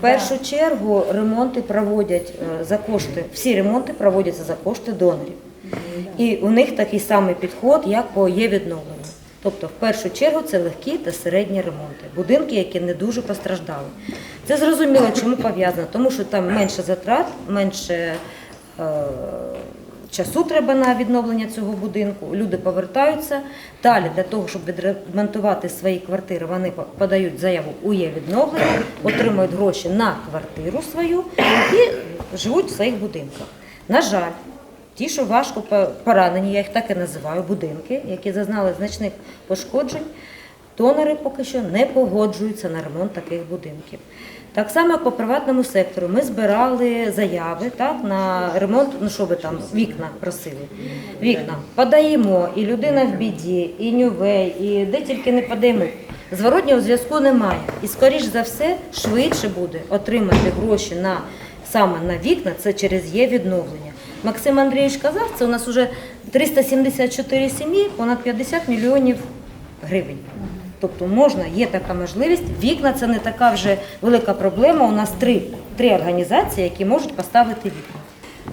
В першу чергу ремонти проводять е, за кошти, всі ремонти проводяться за кошти донорів. І у них такий самий підход, як по є відновленню. Тобто, в першу чергу, це легкі та середні ремонти, будинки, які не дуже постраждали. Це зрозуміло, чому пов'язано, тому що там менше затрат, менше е, часу треба на відновлення цього будинку. Люди повертаються. Далі для того, щоб відремонтувати свої квартири, вони подають заяву у є відновлення, отримують гроші на квартиру свою і живуть в своїх будинках. На жаль, ті, що важко по- поранені, я їх так і називаю, будинки, які зазнали значних пошкоджень, донори поки що не погоджуються на ремонт таких будинків. Так само, по приватному сектору, ми збирали заяви так, на ремонт, ну що ви там, вікна просили. Вікна подаємо, і людина в біді, і нювей, і де тільки не подаємо. Зворотнього зв'язку немає. І, скоріш за все, швидше буде отримати гроші на саме на вікна, це через є відновлення. Максим Андрійович казав, це у нас вже 374 сім'ї, понад 50 мільйонів гривень. Тобто можна, є така можливість. Вікна це не така вже велика проблема. У нас три, три організації, які можуть поставити вікна.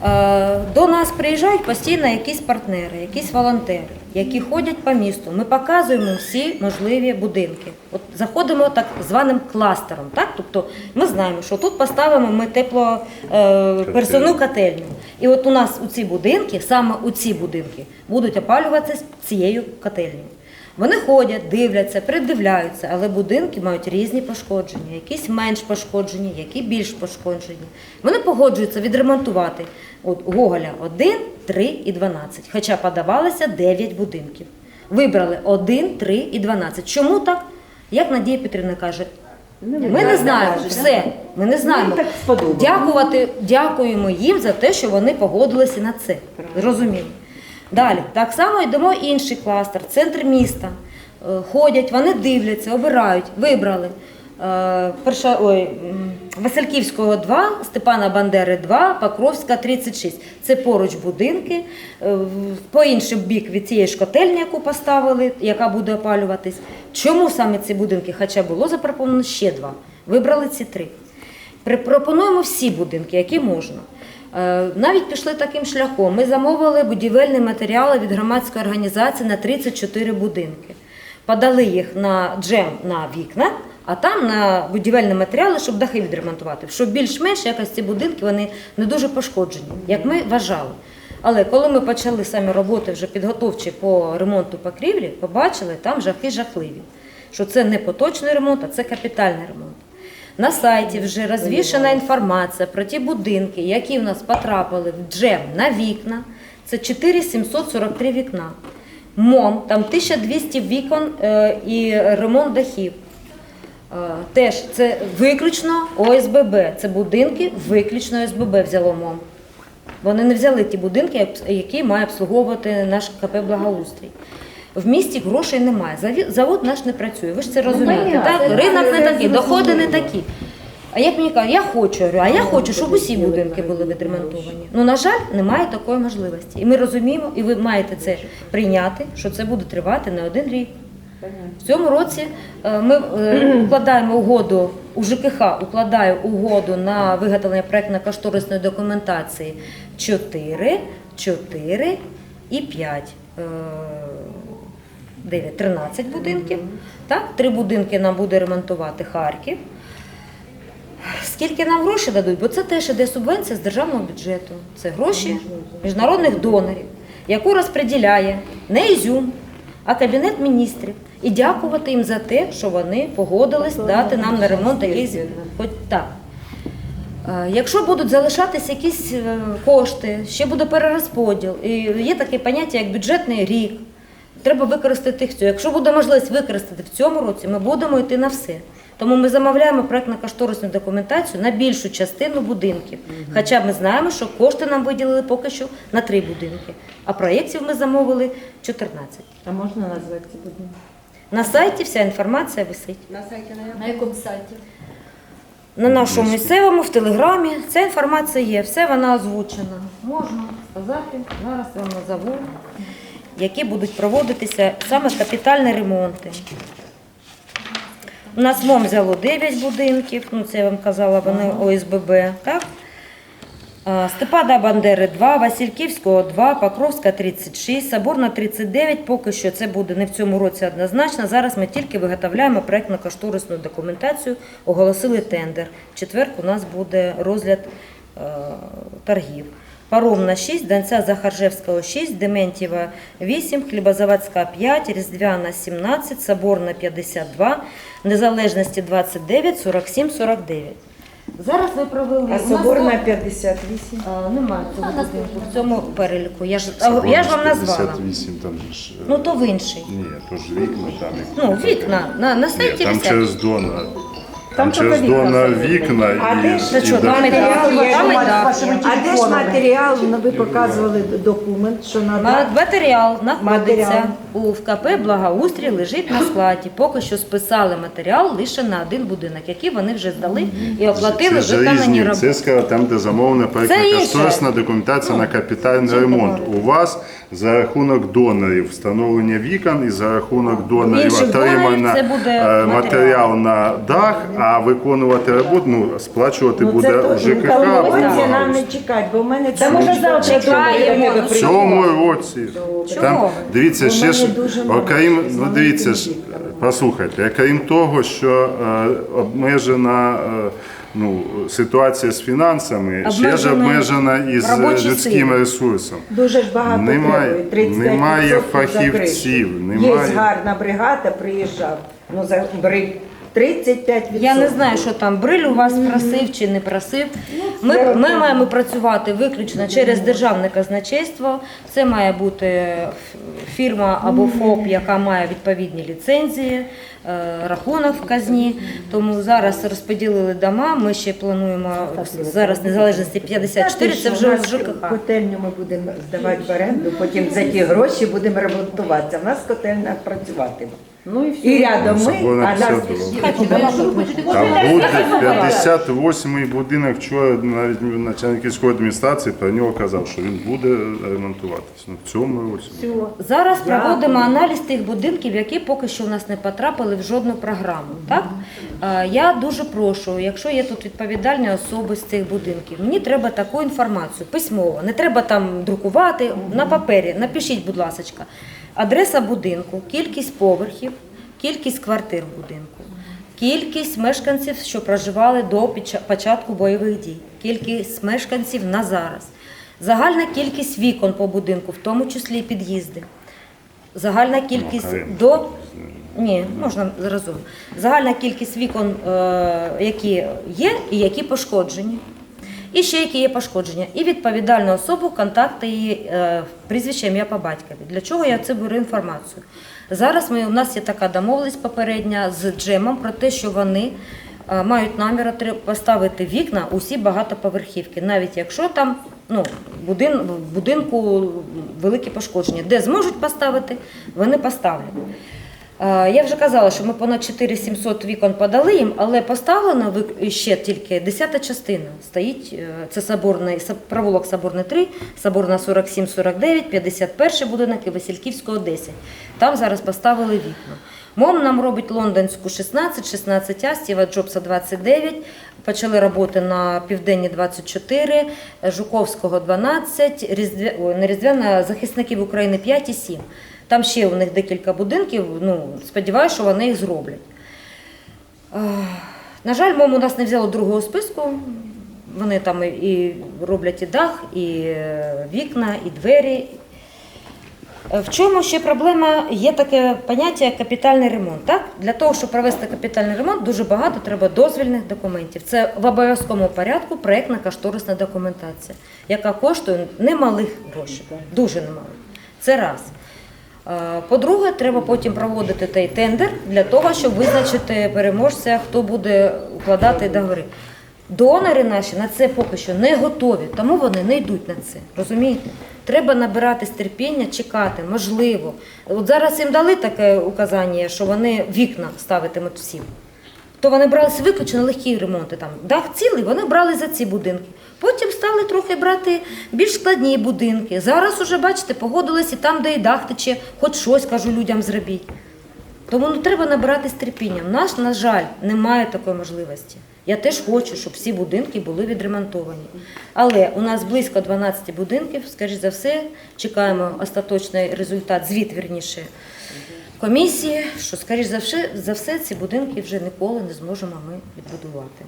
Е, До нас приїжджають постійно якісь партнери, якісь волонтери, які ходять по місту. Ми показуємо всі можливі будинки. От заходимо так званим кластером. Так? Тобто ми знаємо, що тут поставимо ми тепло е, котельню. І от у нас у ці будинки, саме у ці будинки, будуть опалюватися цією котельнею. Вони ходять, дивляться, придивляються, але будинки мають різні пошкодження, якісь менш пошкоджені, які більш пошкоджені. Вони погоджуються відремонтувати от Гоголя 1, 3 і 12, хоча подавалося 9 будинків. Вибрали 1, 3 і 12. Чому так? Як Надія Петрівна каже, ми не знаємо все. Ми не знаємо. так. Дякувати, дякуємо їм за те, що вони погодилися на це. Зрозуміло. Далі, так само йдемо інший кластер, центр міста. Е, Ходять, вони дивляться, обирають, вибрали. Е, Перша, ой, Васильківського 2, Степана Бандери 2, Покровська 36. Це поруч будинки. Е, По інший бік від цієї ж яку поставили, яка буде опалюватись. Чому саме ці будинки? Хоча було запропоновано ще два. Вибрали ці три. Пропонуємо всі будинки, які можна. Е, Навіть пішли таким шляхом. Ми замовили будівельні матеріали від громадської організації на 34 будинки. Подали їх на джем на вікна, а там на будівельні матеріали, щоб дахи відремонтувати. Щоб більш-менш якось ці будинки вони не дуже пошкоджені, як ми вважали. Але коли ми почали самі роботи вже підготовчі по ремонту покрівлі, побачили там жахи жахливі. Що це не поточний ремонт, а це капітальний ремонт. На сайті вже розвішена інформація про ті будинки, які в нас потрапили в джем на вікна. Це 4743 вікна. МОМ, там 1200 вікон е, і ремонт дахів. Е, Теж це виключно ОСББ. Це будинки виключно ОСББ взяло МОМ. Вони не взяли ті будинки, які має обслуговувати наш КП Благоустрій. В місті грошей немає. Завод наш не працює. Ви ж це розумієте. понятно. Так? Це Ринок не такий, доходи не такі. А як мені кажуть, я хочу, я а я хочу, щоб усі будинки були відремонтовані. Ну, на жаль, немає такої можливості. І ми розуміємо, і ви маєте це прийняти, що це буде тривати не один рік. В цьому році е, ми е, укладаємо угоду у ЖКХ укладає угоду на виготовлення проектно-кошторисної документації 4, 4 і 5. Е, 9, 13 будинків. Так, три будинки нам буде ремонтувати Харків. Скільки нам грошей дадуть? Бо це теж іде субвенція з державного бюджету. Це гроші міжнародних донорів, яку розподіляє не Ізюм, а Кабінет міністрів. І дякувати їм за те, що вони погодились дати нам на ремонт якийсь хоч так. Е, Якщо будуть залишатись якісь е, кошти, ще буде перерозподіл. І є таке поняття, як бюджетний рік. Треба використати їх. Якщо буде можливість використати в цьому році, ми будемо йти на все. Тому ми замовляємо проектно-кошторисну документацію на більшу частину будинків. Хоча ми знаємо, що кошти нам виділили поки що на три будинки, а проєктів ми замовили 14. А можна назвати ці будинки? На сайті вся інформація висить. На якому сайті? На нашому місцевому, в телеграмі, ця інформація є, все вона озвучена. Можна сказати, зараз я вам назову, які будуть проводитися саме капітальні ремонти. У нас МОМ взяло 9 будинків, ну це я вам казала, вони ОСББ, так? Степада Бандери 2, Васильківського 2, Покровська 36, Соборна 39. Поки що це буде не в цьому році однозначно. Зараз ми тільки виготовляємо проєктно-кошторисну документацію, оголосили тендер. В четвер у нас буде розгляд е, торгів. Паромна 6, Донця Захаржевського 6, Дементьєва 8, Хлібозаводська 5, Різдвяна 17, Соборна 52, Незалежності 29, 47, 49. Зараз ви провели А соборна тут- 58. а, Немає цього будинку в цьому переліку. Я ж, а, я ж вам назвала. 58, там же ж... е, Ну то в інший. Ні, то ж вікна там. і- Ну, вікна. На, на Ні, сайті там висять. через Дона. Там через вікна Дона вікна А і... де ж і що, до- там Матеріал є, там і. А де ж матеріал? Ну, ви показували документ, що Ма- надо. Матеріал знаходиться у ВКП Благоустрій, лежить на складі. Поки що списали матеріал лише на один будинок, який вони вже здали і оплатили Це ж виконані різні. роботи. Це сказала, там, де замовлена інше. проєктна кошторисна документація на капітальний ремонт. У вас за рахунок донорів встановлення вікон і за рахунок донорів це буде е, матеріал. матеріал на дах, а виконувати роботу, ну, сплачувати Ну, буде це то- ЖКХ. ну, або році нам не чекати, бо в мене Та може завтра чекаємо. В цьому році. Там, дивіться, ще ж, дуже окрім, ну дивіться ж, послухайте, окрім того, що е, обмежена е, ну, ситуація з фінансами, ще ж Обмежена обмежена і з робочі людським сили. ресурсом. Дуже ж багато Немає- треба, 35% немає фахівців, немає. Є гарна бригада, приїжджав. Ну, за бриг 35%. Я не знаю, що там бриль у вас просив чи не просив. Ми, ми маємо працювати виключно через державне казначейство. Це має бути фірма або ФОП, яка має відповідні ліцензії, рахунок в казні. Тому зараз розподілили дома. Ми ще плануємо зараз незалежності 54, це вже в ЖКХ. Котельню ми будемо здавати в оренду, потім за ті гроші будемо ремонтуватися. У нас котельня працюватиме. Ну і все. І рядом ми, а нас 52. Там буде 58-й будинок. Вчора навіть начальник військової адміністрації про нього казав, що він буде ремонтуватися. Ну, в цьому році. Зараз проводимо аналіз тих будинків, які поки що у нас не потрапили в жодну програму. Так? Е, Я дуже прошу, якщо є тут відповідальні особи з цих будинків, мені треба таку інформацію письмово. Не треба там друкувати на папері. Напишіть, будь ласка, адреса будинку, кількість поверхів, кількість квартир в будинку. Кількість мешканців, що проживали до початку бойових дій, кількість мешканців на зараз, загальна кількість вікон по будинку, в тому числі і під'їзди, загальна кількість до ні, можна разом. Загальна кількість вікон, е, які є і які пошкоджені. І ще які є пошкодження. І відповідальну особу, контакти її, е, прізвище, ім'я по батькові. Для чого я це беру інформацію? Зараз ми, у нас є така домовленість попередня з Джемом про те, що вони е, мають намір поставити вікна усі багатоповерхівки, навіть якщо там ну, будин, в будинку великі пошкодження. Де зможуть поставити, вони поставлять. Е, Я вже казала, що ми понад 4700 вікон подали їм, але поставлено ще тільки 10 частина. Стоїть е, це соборний Соб- провулок Соборний 3, Соборна 47, 49, 51 будинок і Васильківського 10. Там зараз поставили вікна. МОМ нам робить лондонську 16, 16А, Стіва Джобса 29. Почали роботи на Південні 24, Жуковського 12, Різдвя... Не Різдвяна, захисників України 5 і 7. Там ще у них декілька будинків. Ну, сподіваюся, що вони їх зроблять. На жаль, МОМ у нас не взяло другого списку. Вони там і- і роблять і дах, і е, вікна, і двері. Е, В чому ще проблема? Є таке поняття як капітальний ремонт. Так? Для того, щоб провести капітальний ремонт, дуже багато треба дозвільних документів. Це в обов'язковому порядку проєктна кошторисна документація, яка коштує немалих грошей, дуже немалих. Це раз. Е, По-друге, треба потім проводити той тендер для того, щоб визначити переможця, хто буде укладати договори. Донори наші на це поки що не готові, тому вони не йдуть на це. Розумієте? Треба набиратись терпіння, чекати, можливо. От зараз їм дали таке указання, що вони вікна ставитимуть всім. То вони бралися виключно легкі ремонти. Там дах цілий, вони брали за ці будинки. Потім стали трохи брати більш складні будинки. Зараз уже, бачите, погодилися там, де і дах тече, хоч щось кажу людям зробіть. Тому ну, треба набиратись терпіння. У нас, на жаль, немає такої можливості. Я теж хочу, щоб всі будинки були відремонтовані. Але у нас близько 12 будинків, скоріш за все, чекаємо остаточний результат, звіт вірніше комісії, що, скоріш за все, за все, ці будинки вже ніколи не зможемо ми відбудувати.